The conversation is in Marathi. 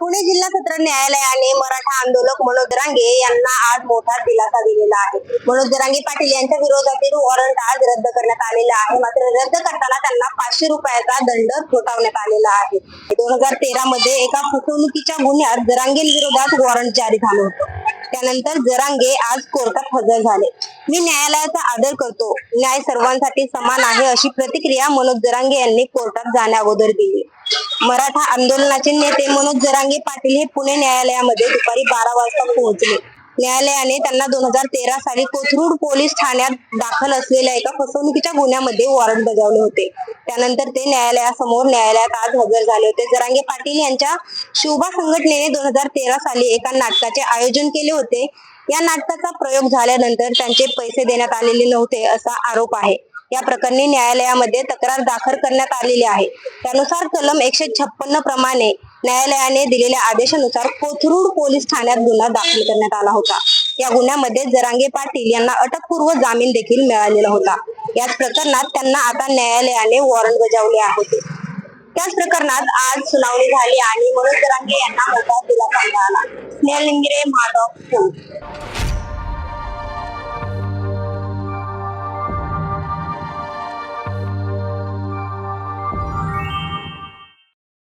पुणे जिल्हा सत्र न्यायालयाने मराठा आंदोलक मनोज जरांगे यांना आज मोठा दिलासा दिलेला आहे. मनोज जरांगे पाटील यांच्या विरोधातील वॉरंट आज रद्द करण्यात आलेला आहे. मात्र रद्द करताना त्यांना पाचशे रुपयाचा दंड ठोठावण्यात आलेला आहे. दोन हजार तेरा मध्ये एका फसवणुकीच्या गुन्ह्यात जरांगे विरोधात वॉरंट जारी झालं होतं. त्यानंतर जरांगे आज कोर्टात हजर झाले. मी न्यायालयाचा आदर करतो. न्याय सर्वांसाठी समान आहे अशी प्रतिक्रिया मनोज जरांगे यांनी कोर्टात जाण्या अगोदर दिली. मराठा आंदोलनाचे नेते मनोज जरांगे पाटील हे पुणे न्यायालयामध्ये दुपारी बारा वाजता पोहोचले. न्यायालयाने त्यांना दोन हजार तेरा साली कोथरूड पोलीस ठाण्यात दाखल असलेल्या एका फसवणुकीच्या गुन्ह्यामध्ये वॉरंट बजावले होते. त्यानंतर ते न्यायालयासमोर न्यायालयात आज हजर झाले होते. जरांगे पाटील यांच्या शुभा संघटनेने दोन हजार तेरा साली एका नाटकाचे आयोजन केले होते. या नाटकाचा प्रयोग झाल्यानंतर त्यांचे पैसे देण्यात आलेले नव्हते असा आरोप आहे. या प्रकरणी न्यायालयामध्ये तक्रार दाखल करण्यात आलेली आहे. त्यानुसार कलम एकशे छप्पन्न प्रमाणे न्यायालयाने दिलेल्या आदेशानुसार कोथरूड पोलीस ठाण्यात गुन्हा दाखल करण्यात आला होता. या गुन्ह्यामध्ये जरांगे पाटील यांना अटकपूर्व जामीन देखील मिळालेला होता. याच प्रकरणात त्यांना आता न्यायालयाने वॉरंट बजावले होते त्याच प्रकरणात आज सुनावणी झाली आणि मनोज जरांगे यांना मोठा दिलासा मिळाला. आला स्नेहलिंगिरे माधव